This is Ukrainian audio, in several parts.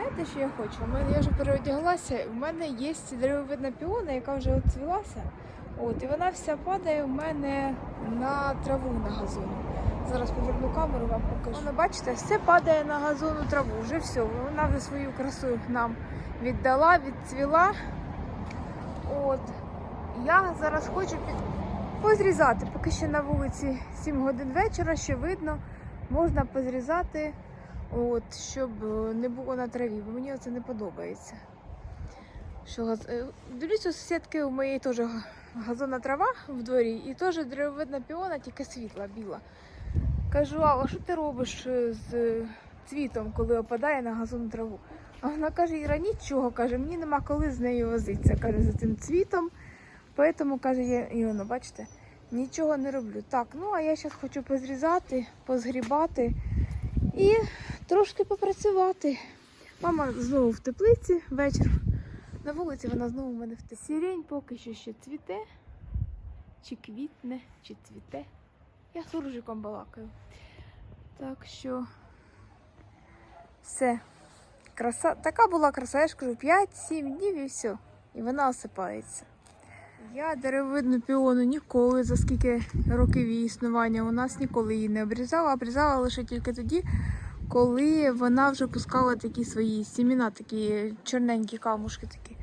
знаєте, що я хочу? У мене я вже переодяглася. У мене є деревовидна піона, яка вже оцвілася. От, і вона вся падає у мене на траву на газоні. Зараз поверну камеру, вам покажу. Воно, бачите, все падає на газонну траву. Вже все. Вона вже свою красу нам віддала, відцвіла. От. Я зараз хочу під... позрізати. Поки ще на вулиці 7 годин вечора, ще видно, можна позрізати, от, щоб е, не було на траві, бо мені це не подобається. Що газ... е, Дивлюсь, у сусідки у моєї теж га- газонна трава в дворі і теж деревовидна піона, тільки світла, біла. Кажу, а що ти робиш е, з цвітом, коли опадає на газонну траву? А вона каже, Іра, нічого, каже, мені нема коли з нею возитися, каже, за цим цвітом. Поэтому, каже, я, і воно, бачите, нічого не роблю. Так, ну а я зараз хочу позрізати, позгрібати і трошки попрацювати. Мама знову в теплиці вечір. На вулиці вона знову в мене в теплиці. Сірень поки що ще цвіте, чи квітне, чи цвіте. Я з суржиком балакаю. Так що все. Краса. Така була краса, я ж кажу, 5-7 днів і все. І вона осипається. Я деревидну піону ніколи, за скільки років її існування, у нас ніколи її не обрізала, обрізала лише тільки тоді, коли вона вже пускала такі свої сіміна, такі чорненькі камушки такі.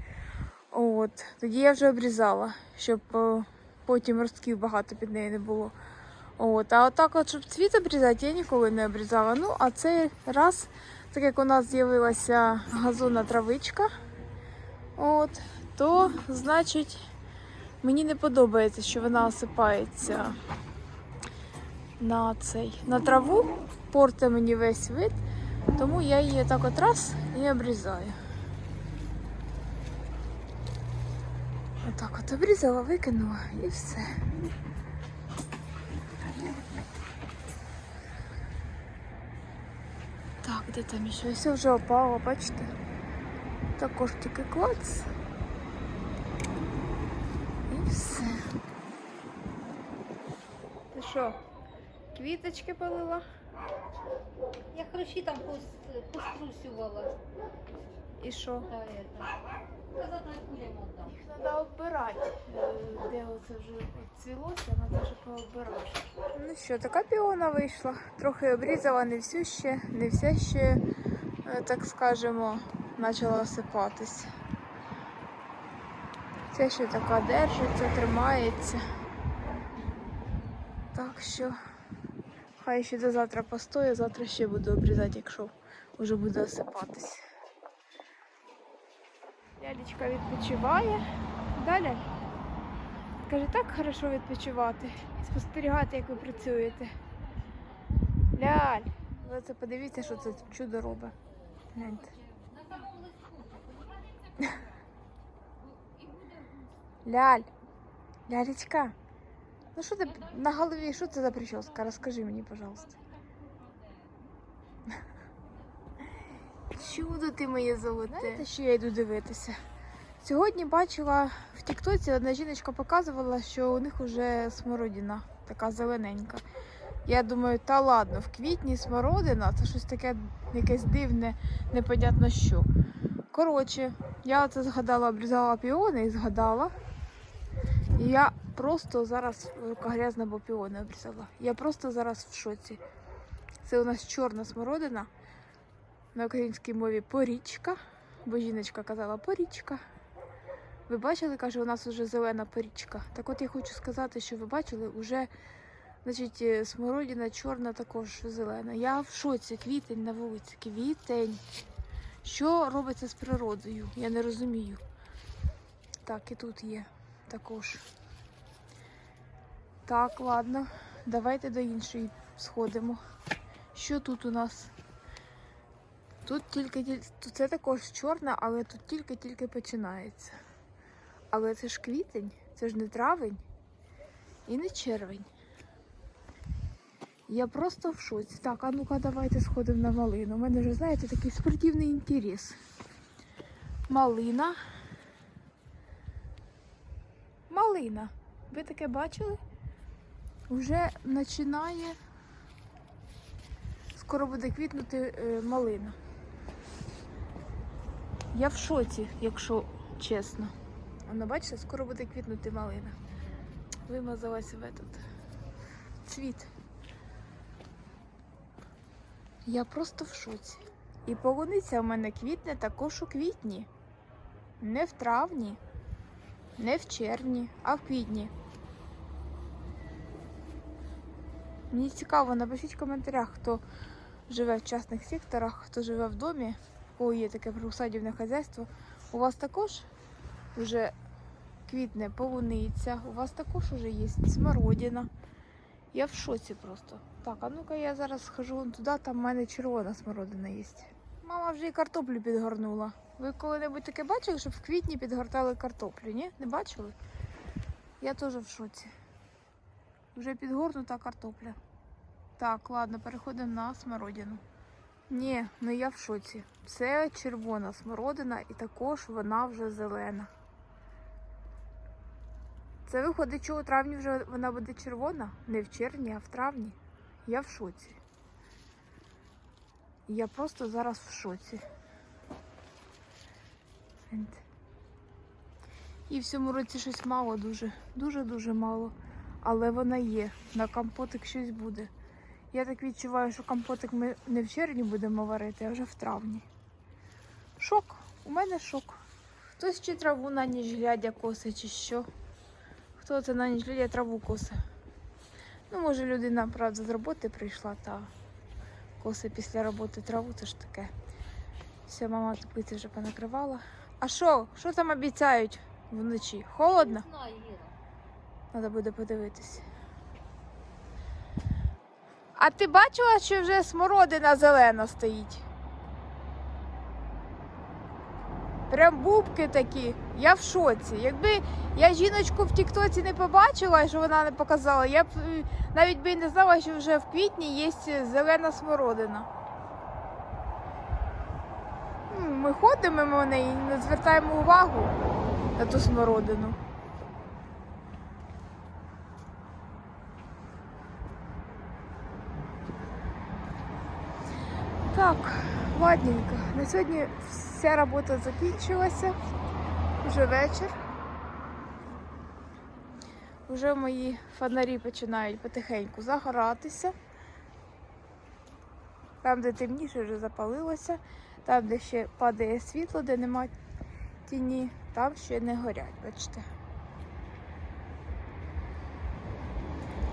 От, тоді я вже обрізала, щоб е, потім ростків багато під нею не було. От, а отак, от, щоб цвіт обрізати, я ніколи не обрізала. Ну, а цей раз, так як у нас з'явилася газонна травичка, от, то значить. Мені не подобається, що вона осипається на цей на траву, порте мені весь вид, тому я її так от раз і обрізаю. Отак от обрізала, викинула і все. Так, де там ще? Все вже опало, бачите? Також тільки клац. І все. Ти що, квіточки полила? Я хрущі там пострусювала. І що? Та. Казати кулям отдам. Їх треба оббирати. Е, Де оце вже цвілося, треба вже пооббирати. Ну що, така піона вийшла. Трохи обрізала, не всю ще, не вся ще, е, так скажемо, почала осипатись. Ця ще така держиться, тримається. Так що хай ще до завтра постоє, завтра ще буду обрізати, якщо вже буде осипатись. Лялечка відпочиває. Да, Ляль? Каже, так хорошо відпочивати і спостерігати, як ви працюєте. Ляль, ви це подивіться, що це чудо робить. Гляньте. Ляль, лялечка. Ну що ти на голові, що це за прическа? Розкажи мені, пожалуйста. Чудо ти моє золоте. Знаєте, що я йду дивитися? Сьогодні бачила в Тіктоці одна жіночка показувала, що у них вже смородина така зелененька. Я думаю, та ладно, в квітні смородина це щось таке якесь дивне, непонятно що. Коротше, я це згадала, обрізала піони і згадала. І я просто зараз рука грязна, бо піони обрізала. Я просто зараз в шоці. Це у нас чорна смородина. На українській мові порічка, бо жіночка казала порічка. Ви бачили, каже, у нас вже зелена порічка. Так от я хочу сказати, що ви бачили, вже значить, е, смородина чорна також зелена. Я в шоці, квітень на вулиці, квітень. Що робиться з природою? Я не розумію. Так, і тут є також. Так, ладно, давайте до іншої сходимо. Що тут у нас? Тут тільки тіль- це також чорна, але тут тільки-тільки починається. Але це ж квітень, це ж не травень і не червень. Я просто в шоці. Так, а ну-ка давайте сходимо на малину. У мене вже, знаєте, такий спортивний інтерес. Малина. Малина. Ви таке бачили? Вже починає. Скоро буде квітнути е, малина. Я в шоці, якщо чесно. Воно, бачите, скоро буде квітнути малина. Вимазалась в этот цвіт. Я просто в шоці. І полуниця в мене квітне також у квітні. Не в травні, не в червні, а в квітні. Мені цікаво, напишіть в коментарях, хто живе в частних секторах, хто живе в домі, у кого є таке приусадівне хазяйство. У вас також вже квітне полуниця, у вас також вже є смородина. Я в шоці просто. Так, а ну-ка я зараз схожу туди, там в мене червона смородина є. Мама вже і картоплю підгорнула. Ви коли-небудь таке бачили, щоб в квітні підгортали картоплю? Ні? Не бачили? Я теж в шоці. Вже підгорнута картопля. Так, ладно, переходимо на смородину. Ні, ну я в шоці. Це червона смородина і також вона вже зелена. Це виходить, що у травні вже вона буде червона? Не в червні, а в травні. Я в шоці. Я просто зараз в шоці. І в цьому році щось мало дуже. Дуже-дуже мало. Але вона є. На компотик щось буде. Я так відчуваю, що компотик ми не в червні будемо варити, а вже в травні. Шок. У мене шок. Хтось чи траву на ніч глядя коси, чи що. Хто це на ніч глядя траву косе? Ну, може, людина, правда, з роботи прийшла та коси після роботи траву, це ж таке. Все, мама теплиці вже понакривала. А що? Що там обіцяють вночі? Холодно? Не знаю, Іра. Треба буде подивитись. А ти бачила, що вже смородина зелена стоїть? Прям бубки такі. Я в шоці. Якби я жіночку в Тіктоці не побачила, що вона не показала, я б е, навіть би не знала, що вже в квітні є зелена смородина. Ми ходимо мимо неї і не звертаємо увагу на ту смородину. Так, ладненько. На сьогодні вся робота закінчилася. Вже вечір. Вже мої фонарі починають потихеньку загоратися. Там, де темніше, вже запалилося. Там, де ще падає світло, де нема тіні, там ще не горять, бачите.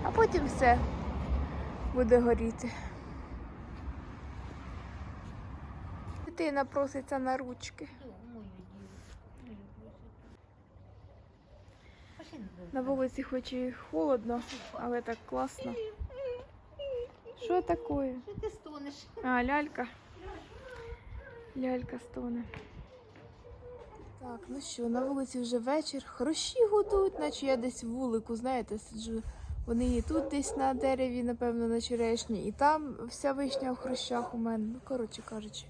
А потім все буде горіти. Дитина проситься на ручки. На вулиці хоч і холодно, але так класно. Що таке? Що ти стонеш? А, лялька. Лялька стоне. Так, ну що, на вулиці вже вечір. Хрущі гудуть, наче я десь в вулику, знаєте, сиджу. Вони і тут десь на дереві, напевно, на черешні, і там вся вишня в хрущах у мене. Ну, коротше кажучи.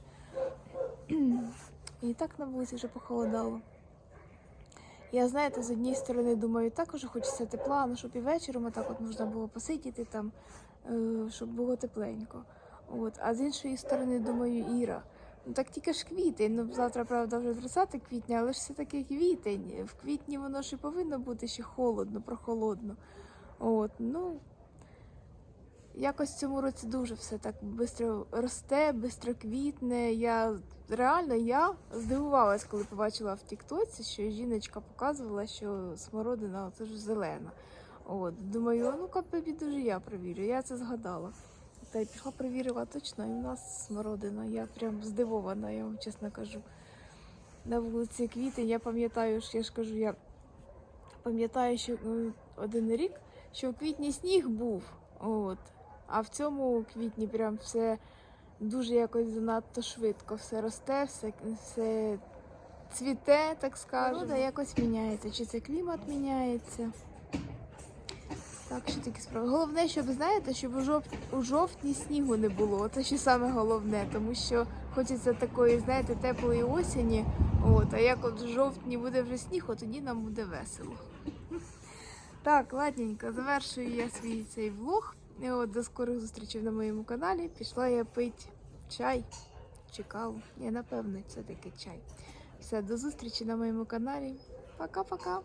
І так на вулиці вже похолодало. Я, знаєте, з однієї сторони думаю, також хочеться тепла, ну щоб і вечором так от можна було посидіти там, е, щоб було тепленько. От. А з іншої сторони, думаю, Іра. Ну так тільки ж квітень. Ну завтра, правда, вже 30 квітня, але ж все таки квітень. В квітні воно ж і повинно бути ще холодно, прохолодно. От, ну якось в цьому році дуже все так швидко росте, швидко квітне. Я реально я здивувалась, коли побачила в Тіктоці, що жіночка показувала, що смородина це ж зелена. От, думаю, ну-ка ж я провірю. Я це згадала. Та й пішла перевірила точно, і в нас смородина. Я прям здивована, я вам чесно кажу. На вулиці квітень, я пам'ятаю, що я ж кажу, я пам'ятаю, що ну, один рік, що в квітні сніг був. От. А в цьому квітні прям все дуже якось занадто швидко. Все росте, все, все цвіте, так скажемо. Природа якось міняється. Чи це клімат міняється? Так, що такі справи. Головне, щоб знаєте, щоб у, жов... у жовтні снігу не було. Це ще саме головне, тому що хочеться такої, знаєте, теплої осені. От, а як от в жовтні буде вже сніг, от тоді нам буде весело. Так, ладненько, завершую я свій цей влог. І от до скорих зустрічей на моєму каналі. Пішла я пити чай чи каву. Я напевно, це таки чай. Все, до зустрічі на моєму каналі. Пока-пока.